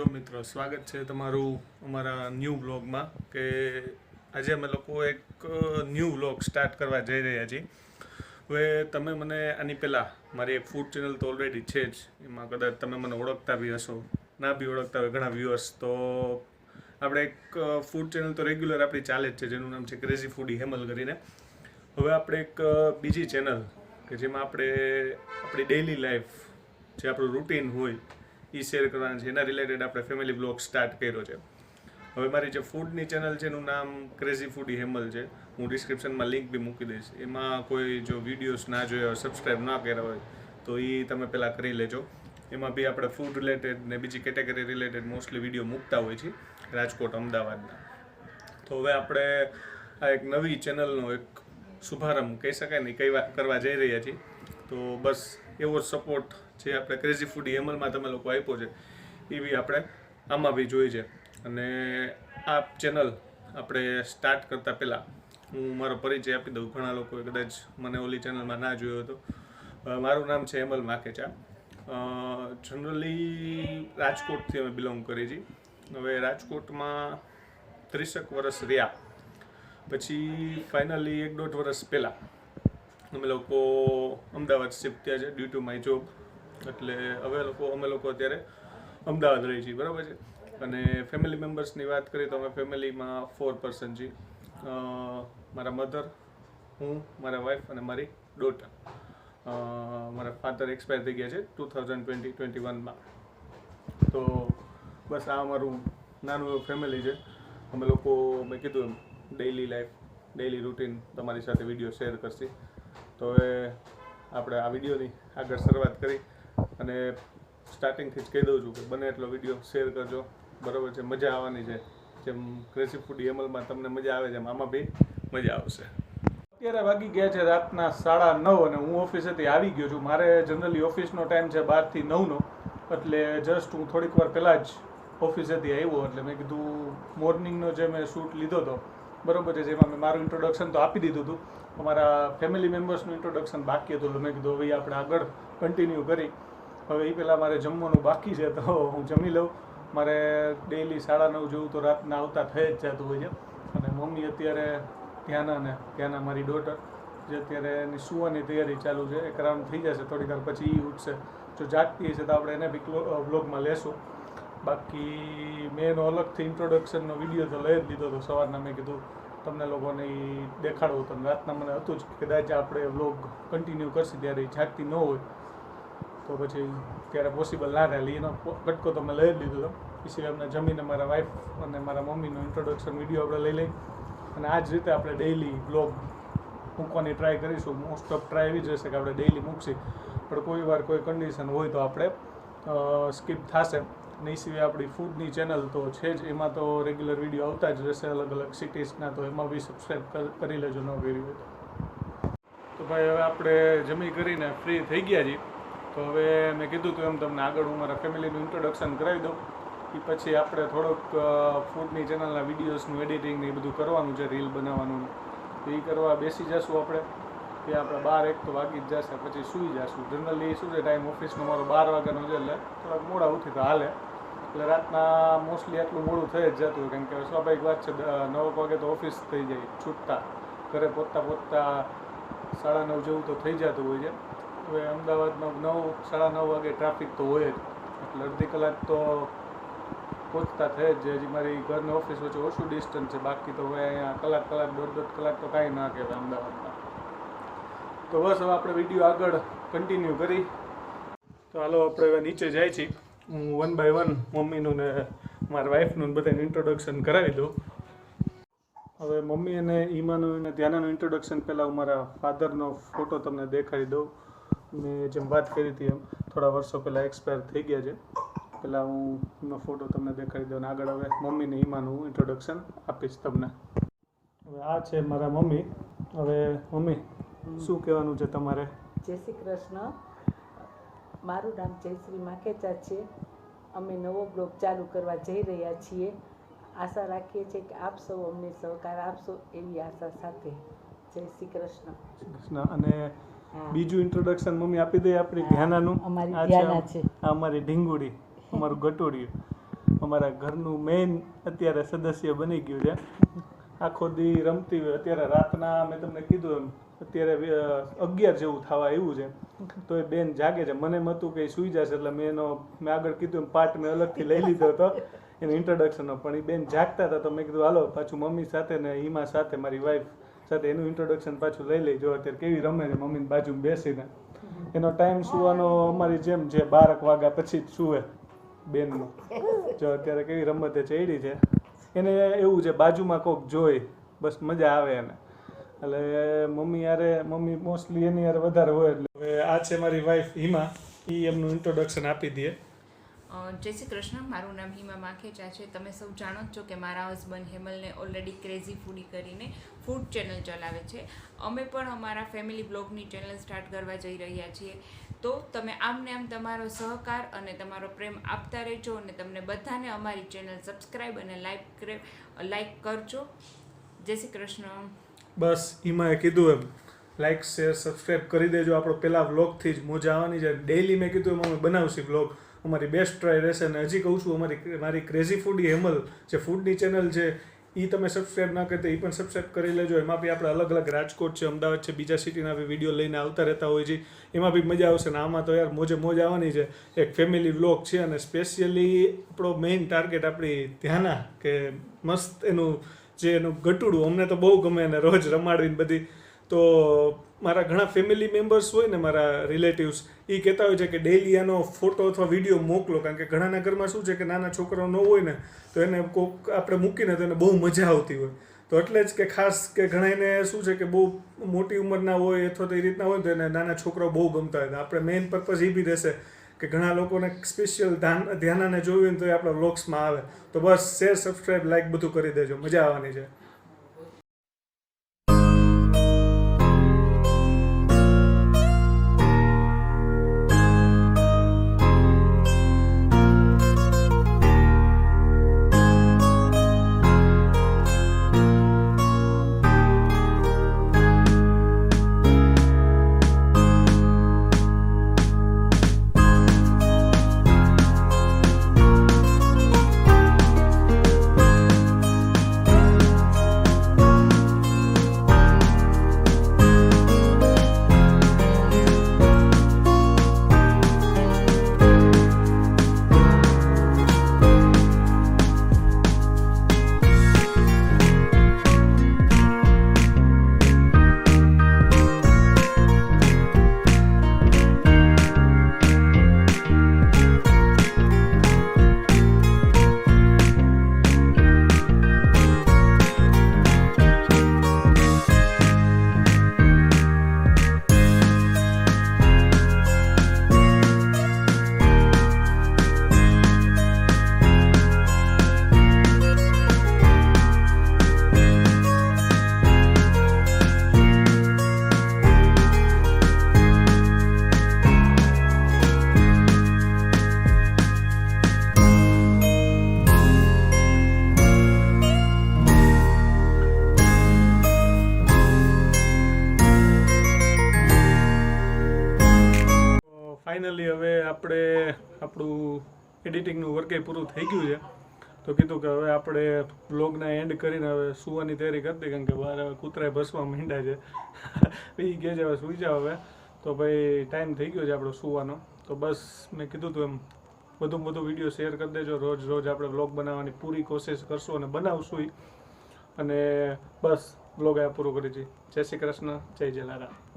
છો મિત્રો. સ્વાગત છે તમારું અમારા ન્યૂ બ્લોગમાં કે આજે અમે લોકો એક ન્યૂ બ્લોગ સ્ટાર્ટ કરવા જઈ રહ્યા છીએ. હવે તમે મને આની પહેલાં, મારી એક ફૂડ ચેનલ તો ઓલરેડી છે જ. એમાં કદાચ તમે મને ઓળખતા બી હશો. ના બી ઓળખતા હોય, ઘણા વ્યૂઅર્સ તો આપણે એક ફૂડ ચેનલ તો રેગ્યુલર આપણી ચાલે જ છે, જેનું નામ છે ક્રેઝી ફૂડી હેમલ કરીને. હવે આપણે એક બીજી ચેનલ કે જેમાં આપણે આપણી ડેઇલી લાઈફ જે આપણું રૂટીન હોય એ શેર કરવાના છે. એના રિલેટેડ આપણે ફેમિલી બ્લોગ સ્ટાર્ટ કર્યો છે. હવે મારી જે ફૂડની ચેનલ છે, એનું નામ ક્રેઝી ફૂડી હેમલ છે. હું ડિસ્ક્રિપ્શનમાં લિંક બી મૂકી દઈશ. એમાં કોઈ જો વિડીયોઝ ના જોયા હોય સબસ્ક્રાઈબ ના કર્યા હોય, તો એ તમે પહેલાં કરી લેજો. એમાં બી આપણે ફૂડ રિલેટેડ ને બીજી કેટેગરી રિલેટેડ મોસ્ટલી વીડિયો મૂકતા હોય છે રાજકોટ, અમદાવાદના. તો હવે આપણે આ એક નવી ચેનલનો એક શુભારંભ, કહી શકાય ને, કઈ કરવા જઈ રહ્યા છીએ. તો બસ એવો સપોર્ટ જે આપણે ક્રેઝી ફૂડી એમલમાં તમે લોકો આપ્યો છે, એ બી આપણે આમાં બી જોઈ છે. અને આ ચેનલ આપણે સ્ટાર્ટ કરતાં પહેલાં હું મારો પરિચય આપી દઉં. ઘણા લોકોએ કદાચ મને ઓલી ચેનલમાં ના જોયો હતો. મારું નામ છે હેમલ માખેચા જનરલી રાજકોટથી અમે બિલોંગ કરીએ છીએ. હવે રાજકોટમાં ત્રીસેક વર્ષ રહ્યા. પછી ફાઇનલી એક દોઢ વર્ષ પહેલાં અમે લોકો અમદાવાદ શિફ્ટ થયા છે ડ્યુ ટુ માય જોબ એટલે હવે લોકો, અમે લોકો અત્યારે અમદાવાદ રહી છીએ, બરાબર છે? અને ફેમિલી મેમ્બર્સની વાત કરીએ તો અમે ફેમિલીમાં ફોર પર્સન છીએ. મારા મધર હું, મારા વાઈફ અને મારી ડોટર મારા ફાધર એક્સપાયર થઈ ગયા છે ટુ થાઉઝન્ડ ટ્વેન્ટી ટ્વેન્ટી વનમાં તો બસ આ અમારું નાનું એવું ફેમિલી છે. અમે લોકો, મેં કીધું એમ ડેઈલી લાઈફ ડેઈલી રૂટીન તમારી સાથે વીડિયો શેર કરશે. તો હવે આપણે આ વિડીયોની આગળ શરૂઆત કરી અને સ્ટાર્ટિંગથી જ કહી દઉં છું કે બને એટલો વીડિયો શેર કરજો. બરાબર છે, મજા આવવાની છે. જેમ ક્રેસી ફૂડ એમલમાં તમને મજા આવે છે આમાં બી મજા આવશે. અત્યારે વાગી ગયા છે રાતના સાડા નવ અને હું ઓફિસેથી આવી ગયો છું. મારે જનરલી ઓફિસનો ટાઈમ છે બારથી નવનો, એટલે જસ્ટ હું થોડીક વાર પહેલાં જ ઓફિસેથી આવ્યો, એટલે મેં કીધું મોર્નિંગનો જે મેં શૂટ લીધો હતો બરાબર છે, જેમાં મેં મારું ઇન્ટ્રોડક્શન તો આપી દીધું હતું. અમારા ફેમિલી મેમ્બર્સનું ઇન્ટ્રોડક્શન બાકી હતું મેં કીધું, હવે આપણે આગળ કન્ટિન્યુ કરી. હવે એ પહેલાં મારે જમવાનું બાકી છે, તો હું જમી લઉં. મારે ડેઈલી સાડા નવ જેવું તો રાતના આવતા થઈ જ જતું હોય છે. અને મમ્મી અત્યારે ત્યાંના ત્યાંના મારી ડોટર જે અત્યારે એની સુવાની તૈયારી ચાલુ છે, એક રાઉન્ડ થઈ જશે, થોડીક વાર પછી એ ઉઠશે. જો જાગતી હશે તો આપણે એને બી બ્લોગમાં લેશું. બાકી મેં એનો અલગથી ઇન્ટ્રોડક્શનનો વીડિયો તો લઈ જ લીધો હતો સવારના મેં કીધું તમને લોકોને એ દેખાડવું. તો રાતના મને હતું જ કદાચ આપણે વ્લોગ કન્ટિન્યુ કરશું ત્યારે જાગતી ન હોય. તો પછી ત્યારે પોસિબલ ના રહેલી એનો કટકો તમે લઈ લીધો હતો. સિવાય અમને જમીને મારા વાઈફ અને મારા મમ્મીનો ઇન્ટ્રોડક્શન વીડિયો આપણે લઈ લઈ. અને આ જ રીતે આપણે ડેઈલી બ્લોગ મૂકવાની ટ્રાય કરીશું. મોસ્ટ ઓફ ટ્રાય એવી જ રહેશે કે આપણે ડેઈલી મૂકશી. પણ કોઈ વાર કોઈ કન્ડિશન હોય તો આપણે સ્કીપ થશે. એ સિવાય આપણી ફૂડની ચેનલ તો છે જ. એમાં તો રેગ્યુલર વીડિયો આવતા જ રહેશે અલગ અલગ સિટીઝના તો એમાં બી સબસ્ક્રાઈબ કરી લેજો, ન કર્યું હોય તો. તો ભાઈ, હવે આપણે જમી કરીને ફ્રી થઈ ગયા છીએ. તો હવે મેં કીધું હતું એમ તમને આગળ હું મારા ફેમિલીનું ઇન્ટ્રોડક્શન કરાવી દઉં. એ પછી આપણે થોડોક ફૂડની ચેનલના વિડીયોઝનું એડિટિંગ ને એ બધું કરવાનું છે રીલ બનાવવાનું. તો એ કરવા બેસી જશું આપણે. કે આપણે બાર એક તો વાગી જ જશે, પછી સૂઈ જશું. જનરલી શું છે ટાઈમ ઓફિસનો મારો બાર વાગ્યાનો છે એટલે થોડાક મોડા ઉઠી તો હાલે. એટલે રાતના મોસ્ટલી આટલું મોડું થઈ જ જતું કેમ કે સ્વાભાવિક વાત છે નવ વાગે તો ઓફિસ થઈ જાય, છૂટતા. ઘરે પહોંચતા પહોંચતા સાડા નવ જેવું તો થઈ જતું હોય છે. હવે અમદાવાદમાં નવ, સાડા નવ વાગે ટ્રાફિક તો હોય જ. એટલે અડધી કલાક તો પહોંચતા થઈ જ હજી મારી ઘરની ઓફિસ વચ્ચે ઓછું ડિસ્ટન્સ છે, બાકી તો હવે અહીંયા કલાક કલાક, દોઢ દોઢ કલાક તો કાંઈ ના કહેવાય અમદાવાદમાં. તો બસ હવે આપણે વીડિયો આગળ કન્ટિન્યુ કરી. તો હાલો, આપણે હવે નીચે જાય છીએ. હું વન બાય વન મમ્મીનું ને મારા વાઈફનું બધાને ઇન્ટ્રોડક્શન કરાવી દઉં. હવે મમ્મી અને ઈમાનું અને ધ્યાનાનું ઇન્ટ્રોડક્શન પહેલાં હું મારા ફાધરનો ફોટો તમને દેખાડી દઉં. મેં જેમ વાત કરી હતી એમ, થોડા વર્ષો પહેલાં એક્સપાયર થઈ ગયા છે. પહેલાં હું એમનો ફોટો તમને દેખાડી દઉં આગળ હવે મમ્મીને ઈમાનું ઇન્ટ્રોડક્શન આપીશ તમને. હવે આ છે મારા મમ્મી. હવે મમ્મી, શું કહેવાનું છે તમારે? જય શ્રી કૃષ્ણ. મારું નામ જયશ્રી માખેચા છે. અમે નવો બ્લોગ ચાલુ કરવા જઈ રહ્યા છીએ. આશા રાખીએ છીએ કે આપ સૌ અમને સહકાર આપશો એવી આશા સાથે. જય શ્રી કૃષ્ણ. કૃષ્ણ. અને બીજું ઇન્ટ્રોડક્શન મમ્મી આપી દે આપણી ધ્યાનાનું. અમારી ધ્યાના છે. અમારી ઢીંગુડી અમારું ગટોડિયું અમારા ઘરનું મેઇન અત્યારે સદસ્ય બની ગયું છે. આખો દી રમતી હોય અત્યારે રાતના મેં તમને કીધું એમ અત્યારે અગિયાર જેવું થવા આવ્યું છે. તો એ બેન જાગે છે. મને એમ હતું કે સૂઈ જશે એટલે મેં એનો, મેં આગળ કીધું પાર્ટ મેં અલગથી લઈ લીધો હતો, એનો ઇન્ટ્રોડક્શનનો પણ એ બેન જાગતા હતા તો મેં કીધું, હાલો, પાછું મમ્મી સાથે ને હિમા સાથે, મારી વાઈફ સાથે એનું ઇન્ટ્રોડક્શન પાછું લઈ લઈ જો અત્યારે કેવી રમે છે મમ્મીની બાજુમાં બેસીને. એનો ટાઈમ સુવાનો અમારી જેમ છે, બારક વાગ્યા પછી જ સુવે બેનનો. જો અત્યારે કેવી રમતે ચડી છે. એને એવું છે, બાજુમાં કોક જોઈ, બસ મજા આવે એને. એટલે મમ્મી યારે મમ્મી મોસ્ટલી એની યારે વધારે હોય એટલે હવે આ છે મારી વાઈફ હિમા. એ એમનું ઇન્ટ્રોડક્શન આપી દે. જય શ્રી કૃષ્ણ. મારું નામ હિમા માખેચા છે. તમે સૌ જાણો જ છો કે મારા હસબન્ડ હેમલને ઓલરેડી ક્રેઝી ફૂડી કરીને ફૂડ ચેનલ ચલાવે છે. અમે પણ અમારા ફેમિલી બ્લોગની ચેનલ સ્ટાર્ટ કરવા જઈ રહ્યા છીએ. તો તમે આમને આમ તમારો સહકાર અને તમારો પ્રેમ આપતા રહેજો અને તમને બધાને અમારી ચેનલ સબસ્ક્રાઈબ અને લાઈક લાઈક કરજો. જય શ્રી કૃષ્ણ. બસ એમાં એ કીધું એમ. લાઈક શેર સબસ્ક્રાઈબ કરી દેજો. આપણો પહેલા વ્લોગથી જ મોજા આવવાની છે. ડેઈલી મેં કીધું એમાં, અમે બનાવશું વ્લોગ અમારી બેસ્ટ ટ્રાય રહેશે અને હજી કહું છું, અમારી, મારી ક્રેઝી ફૂડી હેમલ, જે ફૂડની ચેનલ છે એ તમે સબસ્ક્રાઈબ ના કરતા એ પણ સબસ્ક્રાઈબ કરી લેજો. એમાં બી આપણે અલગ અલગ રાજકોટ છે, અમદાવાદ છે, બીજા સિટીના બી વીડિયો લઈને આવતા રહેતા હોય છે. એમાં બી મજા આવશે ને આમાં તો યાર મોજે મોજ આવવાની છે. એક ફેમિલી વ્લોગ છે અને સ્પેશિયલી આપણો મેઇન ટાર્ગેટ આપણી ધ્યાના, કે મસ્ત એનું જે એનું ગટુડું, અમને તો બહુ ગમે અને રોજ રમાડવીને બધી. તો મારા ઘણા ફેમિલી મેમ્બર્સ હોય ને મારા રિલેટિવ્સ એ કહેતા હોય છે કે ડેઈલી આનો ફોટો અથવા વીડિયો મોકલો. કારણ કે ઘણાના ઘરમાં શું છે કે નાના છોકરાઓ ન હોય ને, તો એને કોક આપણે મૂકીને તો એને બહુ મજા આવતી હોય. તો એટલે જ કે ખાસ કે ઘણા એને શું છે કે બહુ મોટી ઉંમરના હોય અથવા તો એ રીતના હોય તો એને નાના છોકરાઓ બહુ ગમતા હોય. આપણે મેઇન પર્પઝ એ બી રહેશે કે ઘણા લોકોને સ્પેશિયલ ધ્યાન ધ્યાનાને જોયું તો એ આપણા વ્લોગ્સમાં આવે. તો બસ શેર સબસ્ક્રાઈબ લાઈક બધું કરી દેજો. મજા આવવાની છે. ફાઇનલી હવે આપણે આપણું એડિટિંગનું વર્ક પૂરું થઈ ગયું છે. તો કીધું કે હવે આપણે બ્લોગના એન્ડ કરીને હવે સુવાની તૈયારી કરી દઈએ, કારણ કે બહાર હવે કૂતરાએ ભસવા માંડ્યા છે. એ કહે છે હવે સૂઈ જાઓ હવે. તો ભાઈ ટાઈમ થઈ ગયો છે આપણો સુવાનો. તો બસ મેં કીધું તું એમ વધુ વધુ વીડિયો શેર કરી દેજો. રોજ રોજ આપણે બ્લોગ બનાવવાની પૂરી કોશિશ કરશું અને બનાવશું અને બસ બ્લોગ આ પૂરું કરી છે જય શ્રી કૃષ્ણ, જય જલારામ.